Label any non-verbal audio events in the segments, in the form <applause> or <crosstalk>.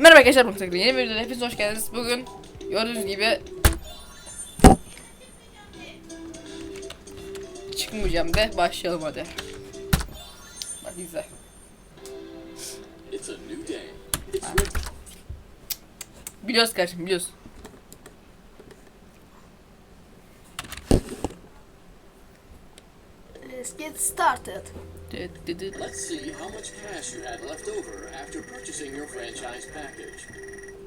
Merhaba arkadaşlar bugün tekrar yeni bir videoda hepiniz hoş geldiniz. Bugün gördüğünüz gibi çıkmayacağım de başlayalım hadi. Bak izle. It's a new day. It's Biliyoruz kardeşim biliyoruz. Let's get started. Let's see how much cash you had left over after purchasing your franchise package.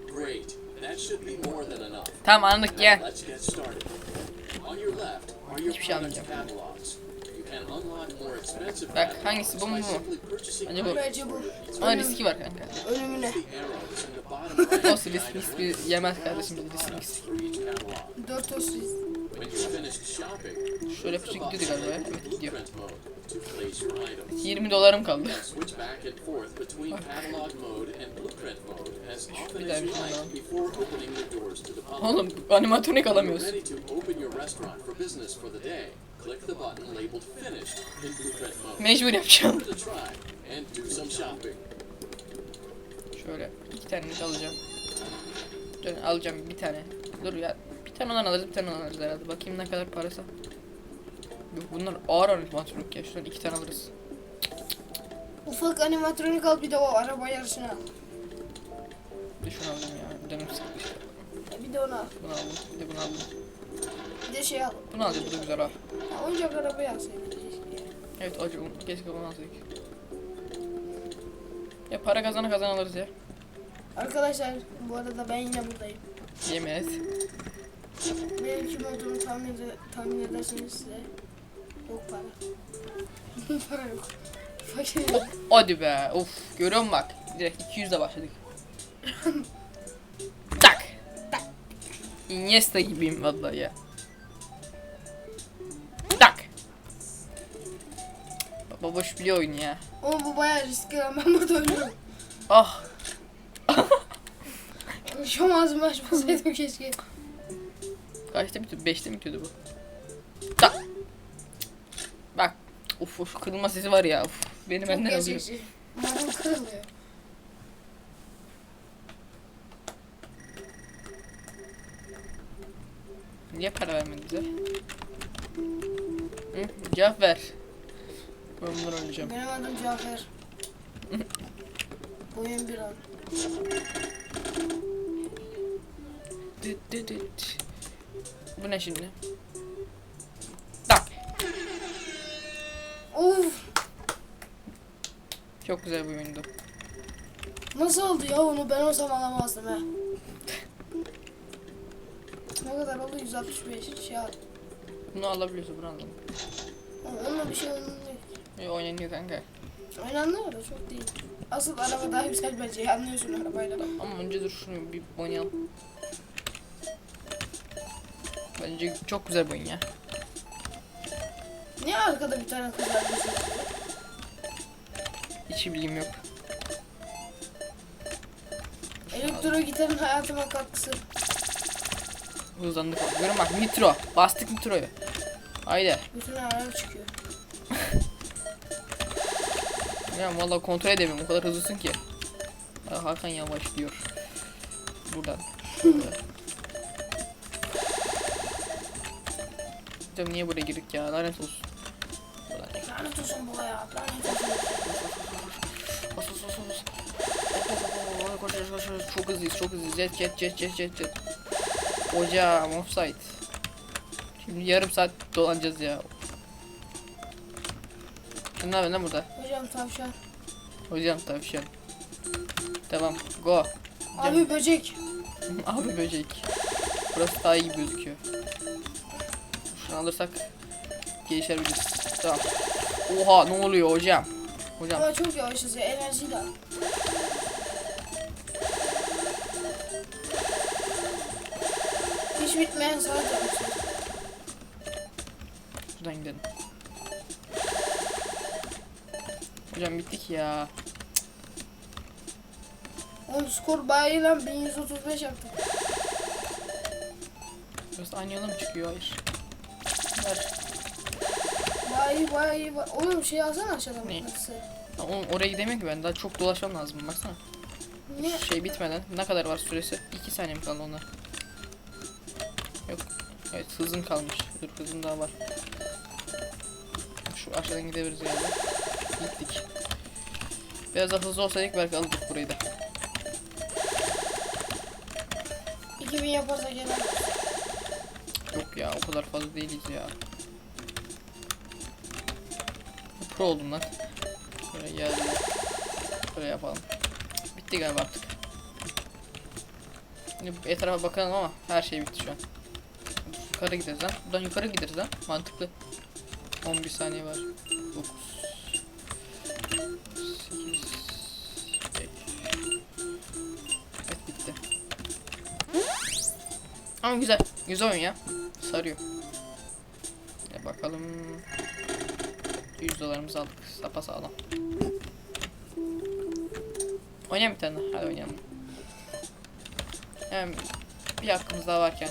Great. That should be more than enough. Tamam anladık Now gel. let's get started. On your left are your Hiçbir şey catalogs. You can unlock more expensive Bak, hangisi, bu mu, by bu mu? simply purchasing Bence bu. Bence bu. Ama riski var kanka. Ölümüne. Olsun risk risk yemez kardeşim risk risk. Dört shopping, Şöyle button gidiyordu galiba Evet gidiyor. Blueprint mode to place your items. 20 dolarım kaldı. Bir daha bir şey daha. Oğlum animatronik alamıyoruz. Mecbur yapacağım. Şöyle iki tane alacağım. Dur alacağım bir tane. Dur ya bir tane ondan alırız bir tane ondan alırız herhalde. Bakayım ne kadar parası. Yok bunlar ağır animatronik ya. Şuradan iki tane alırız. Ufak animatronik al bir de o araba yarışını al. Bir de şunu aldım ya. Canım sıkıldı. E, Bir de onu al. Bunu aldım. Bir de bunu aldım. Bir de şey al. Bunu alacağım. Bu da güzel ha. Ha, oyuncak arabayı alsaydın keşke. Evet acı. Keşke bunu alsaydık. Ya para kazana kazan alırız ya. Arkadaşlar bu arada ben yine buradayım. Yemez. Benim kim olduğumu tahmin, tahmin ederseniz size yok para. para yok. Fakir. Hadi be. Of. Görüyor musun bak. Direkt 200'le başladık. <laughs> tak. Tak. Iniesta gibiyim vallahi ya. Tak. Baba boş biliyor oyunu ya. Ama bu bayağı riskli lan ben burada ölürüm. Ah. <laughs> Şu ağzımı açmasaydım keşke. Kaçta bitiyor? 5'te mi bitiyordu bu? Tak. Bak. Uf uf kırılma sesi var ya. Uf. Beni benden alıyor. Umarım kırılıyor. Niye para vermedi bize? Hı? Cevap ver. Ben bunları oynayacağım. Benim adım Cafer. Boyum bir an. Düt düt düt. Bu ne şimdi? Tak. Of! Çok güzel bir oyundu. Nasıl oldu ya onu ben olsam alamazdım ha. Ne kadar oldu? 165 şey al. Bunu alabiliyorsa bunu alalım. Onunla bir şey oynanıyor. E, oynanıyor kanka. Oynanıyor da çok değil. Asıl araba daha güzel bence. Anlıyorsun arabayla. Ama önce dur şunu bir oynayalım. Bence çok güzel oyun ya. Niye arkada bir tane kız var? Hiç bilgim yok. Elektro gitarın hayatıma katkısı. Hızlandık. Görün bak nitro. Bastık nitroyu. Haydi. Bütün aralar çıkıyor. <laughs> Ya vallahi kontrol edemiyorum. O kadar hızlısın ki. Hakan yavaş diyor. Buradan. <laughs> Canım niye buraya girdik ya? Lanet olsun. Lanet olsun bu hayat. Lanet olsun. Bas bas bas Koş koş koş koş. Çok hızlıyız çok hızlıyız. Jet jet jet jet jet jet. Hocam offside. Şimdi yarım saat dolanacağız ya. Sen ne yapıyorsun lan burada? Hocam tavşan. Hocam tavşan. Tamam go. Abi böcek. <laughs> Abi böcek. Burası daha iyi gözüküyor. Şunu alırsak gelişebiliriz. Tamam. Oha ne oluyor hocam? Hocam Ama çok yavaşız ya. Enerjiyle al. Hiç bitmeyen yapmışız. şuradan gidelim. Hocam bittik ya. Oğlum skor bayağı lan 1135 yaptık. Burası aynı yola mı çıkıyor? Hayır. Bayağı iyi bayağı iyi. Oğlum şey alsana aşağıdan Ne? mıknatısı. Oğlum oraya gidemiyorum ki ben daha çok dolaşmam lazım baksana. Ne? Şey bitmeden ne kadar var süresi? 2 saniye mi kaldı onlar? Yok. Evet hızın kalmış. Dur hızın daha var. Şu aşağıdan gidebiliriz yani. Gittik. Biraz daha hızlı olsaydık belki alırdık burayı da. 2000 yaparsa gelen. Yok ya o kadar fazla değiliz ya. Pro oldum lan. Böyle geldi. Böyle yapalım. Bitti galiba artık. Şimdi etrafa bakalım ama her şey bitti şu an. Yukarı gideriz lan. Buradan yukarı gideriz lan. Mantıklı. 11 saniye var. 9 8 5 Evet. Ama güzel. Güzel oyun ya. Sarıyor. Ya bakalım. 100 dolarımızı aldık. Sapa sağlam. Oynayalım bir tane. Hadi oynayalım. Hem bir hakkımız daha varken.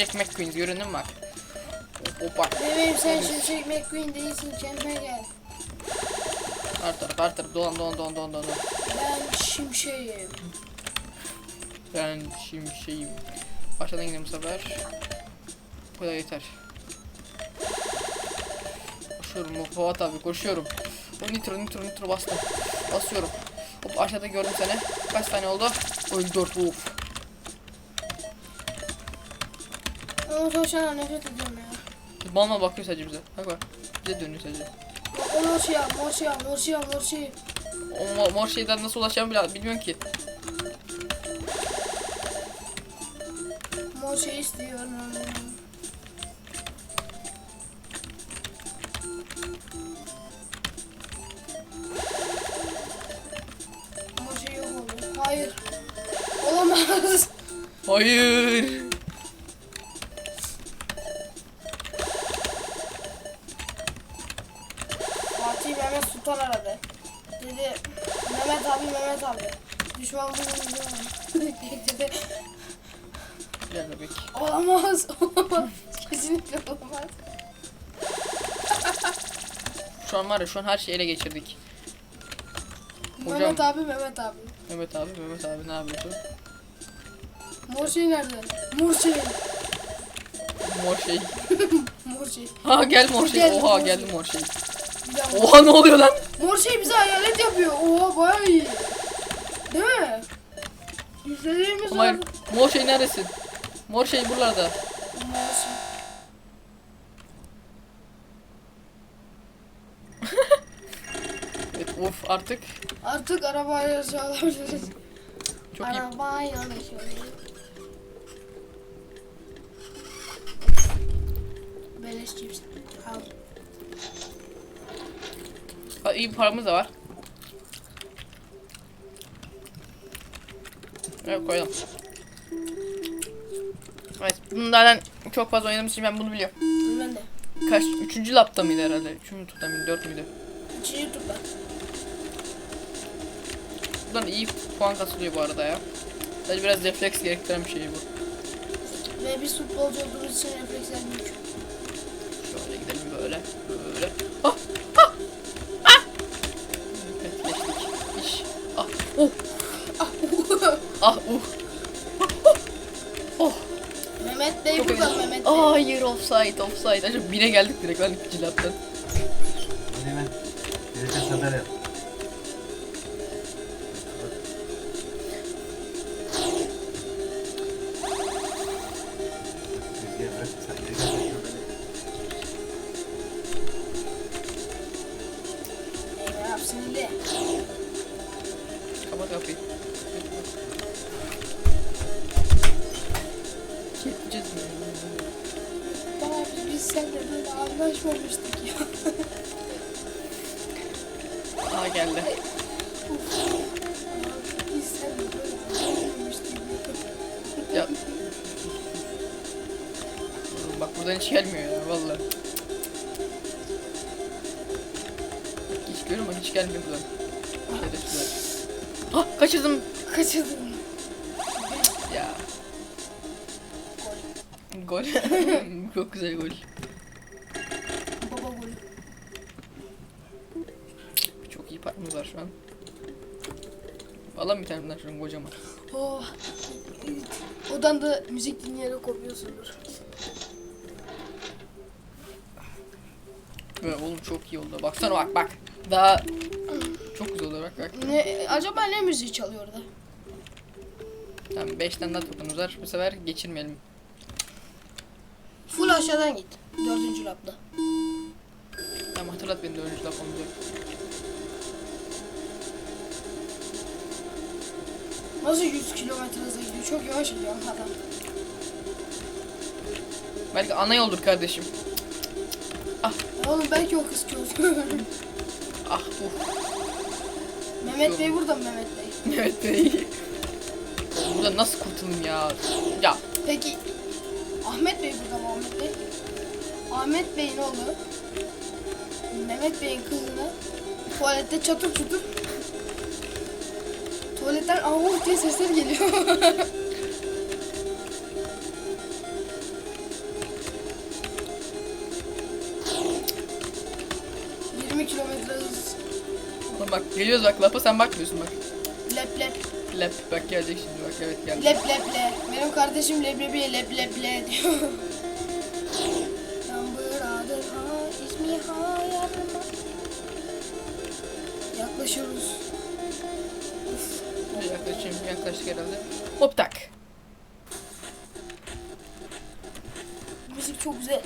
Şimşek McQueen göründü mü bak? Hoppa. Bebeğim sen Şimşek McQueen değilsin kendine gel. Her taraf dolan dolan dolan dolan dolan. Ben Şimşek'im. Ben şimşeğim. Aşağıdan gidelim bu sefer. Bu da yeter. Koşuyorum o Fuat abi koşuyorum. O nitro nitro nitro bastım. Basıyorum. Hop aşağıda gördüm seni. Kaç tane oldu? Öldü 4 uf. Ama koşana nefret ediyorum ya. Mal bakıyor sadece bize. Bak bak. Bize dönüyor sadece. O mor şey yap, mor şey yap, mor şey yap, mor şey. O mor, mor şeyden nasıl ulaşacağımı bile bilmiyorum ki. Mor şey istiyorum. Mor şey yok oldu. Hayır. Olamaz. Hayır. Olamaz. Olamaz. <laughs> Kesinlikle olamaz. Şu an var ya şu an her şeyi ele geçirdik. Hocam. Mehmet abi Mehmet abi. Mehmet abi Mehmet abi ne yapıyorsun? Mor şey nerede? Mor şey. Mor şey. <laughs> Mor şey. Ha gel mor şey. Geldi Oha mor geldi şey. mor şey. Oha ne oluyor lan? Mor şey bize hayalet yapıyor. Oha bayağı iyi. Değil mi? İzlediğimiz Ama var. mor şey neredesin? Mor şey buralarda. Evet, of artık Artık araba yarışı alabiliriz. çok iyi. Araba yarışı. Beleş cips. Al. Ha, iyi paramız da var. Evet koyalım. Evet bunlardan çok fazla oynadığımız için ben bunu biliyorum. Ben de. Kaç? Üçüncü lapta mıydı herhalde? Üçüncü turda mıydı? Dört müydü? İkinci turda. Buradan iyi puan kasılıyor bu arada ya. Sadece biraz refleks gerektiren bir şey bu. Ve biz futbolcu olduğumuz için refleksler büyük. Şöyle gidelim böyle. Böyle. Ah! Ah! Ah! Evet geçtik. İş. Ah! Oh! Ah! Uh! Oh! Çok Bey. Hayır offside offside. Acaba bine geldik direkt lan ikinci laptan. Hadi hemen. Gereken sandalye yap. Kapat kapıyı. Gideceğiz mi? Daha biz, biz seninle böyle anlaşmamıştık ya. Aa geldi. Bak buradan hiç gelmiyor ya vallahi. Hiç görüyor ama hiç gelmiyor buradan. Şerefsizler. Ah kaçırdım. Kaçırdım. Gol. <laughs> Çok güzel gol. Baba gol. Çok iyi partimiz var şu an. Alalım bir tane bundan kocaman. Oh. Odan da müzik dinleyerek kopuyorsundur. Böyle oğlum çok iyi oldu. Baksana bak bak. Daha çok güzel oldu bak bak. Ne, acaba ne müziği çalıyor orada? Tamam 5 tane daha topumuz var. Bu sefer geçirmeyelim. Aşağıdan git. Dördüncü lapta. Tamam hatırlat beni laf onu diyor. Nasıl 100 kilometre hızla gidiyor? Çok yavaş gidiyor adam. Belki ana yoldur kardeşim. Ya oğlum belki o kız kötü. <laughs> Ah uf. Mehmet Bey burada mı Mehmet Bey? Evet Bey. Buradan nasıl kurtulayım ya? Ya Peki Ahmet Bey burada mı Ahmet Bey? Ahmet Bey'in oğlu Mehmet Bey'in kızını tuvalette çatır çutur tuvaletten avuh diye sesler geliyor. <laughs> ...20 kilometre hız. oğlum bak geliyoruz bak lafa sen bakmıyorsun bak. Lep lep. Lep bak gelecek şimdi bak evet geldi. Lep lep le. Benim kardeşim leblebiye lep lep le diyor. Yambıradır ha ismi. Yaklaşıyoruz. Uf. Yaklaşayım yaklaştık herhalde. Hop tak. Müzik çok güzel.